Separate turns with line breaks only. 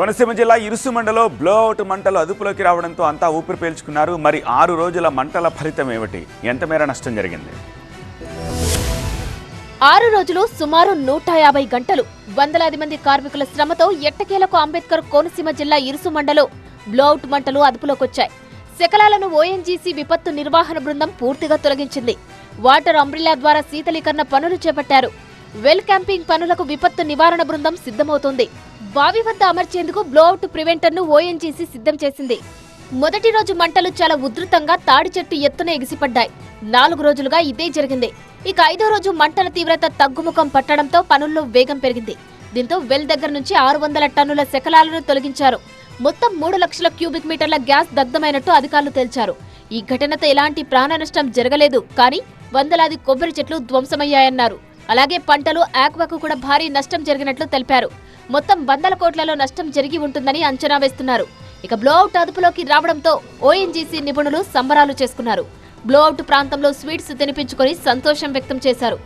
కోనసీమ జిల్లా ఇరుసు మండలో బ్లోఅవుట్ మంటలు అదుపులోకి రావడంతో అంతా ఊపిరి పీల్చుకున్నారు. మరి ఆరు రోజుల మంటల ఫలితం ఏమిటి? ఎంత మేర నష్టం జరిగింది?
ఆరు రోజులు సుమారు నూట యాభై గంటలు వందలాది మంది కార్మికుల శ్రమతో ఎట్టకేలకు అంబేద్కర్ కోనసీమ జిల్లా ఇరుసు మండలం బ్లోఅవుట్ మంటలు అదుపులోకొచ్చాయి. శకలాలను ఓఎన్జీసీ విపత్తు నిర్వహణ బృందం పూర్తిగా తొలగించింది. వాటర్ అంబ్రిల్లా ద్వారా శీతలీకరణ పనులు చేపట్టారు. వెల్ క్యాంపింగ్ పనులకు విపత్తు నివారణ బృందం సిద్ధమవుతోంది. బావి వద్ద అమర్చేందుకు బ్లోఅవుట్ ప్రివెంటర్ను ఓఎన్జీసీ సిద్ధం చేసింది. మొదటి రోజు మంటలు చాలా ఉధృతంగా తాడి చెట్టు ఎత్తున ఎగిసిపడ్డాయి. నాలుగు రోజులుగా ఇదే జరిగింది. ఇక ఐదో రోజు మంటల తీవ్రత తగ్గుముఖం పట్టడంతో పనుల్లో వేగం పెరిగింది. దీంతో వెల్ దగ్గర నుంచి ఆరు వందల టన్నుల శకలాలను తొలగించారు. మొత్తం మూడు లక్షల క్యూబిక్ మీటర్ల గ్యాస్ దగ్ధమైనట్టు అధికారులు తేల్చారు. ఈ ఘటనతో ఎలాంటి ప్రాణ నష్టం జరగలేదు. కానీ వందలాది కొబ్బరి చెట్లు ధ్వంసమయ్యాయన్నారు. అలాగే పంటలు ఆక్వాకు కూడా భారీ నష్టం జరిగినట్లు తెలిపారు. మొత్తం వందల కోట్లలో నష్టం జరిగి ఉంటుందని అంచనా వేస్తున్నారు. ఇక బ్లోఅవుట్ అదుపులోకి రావడంతో ఓఎన్జీసీ నిపుణులు సంబరాలు చేసుకున్నారు. బ్లోఅవుట్ ప్రాంతంలో స్వీట్స్ తినిపించుకొని సంతోషం వ్యక్తం చేశారు.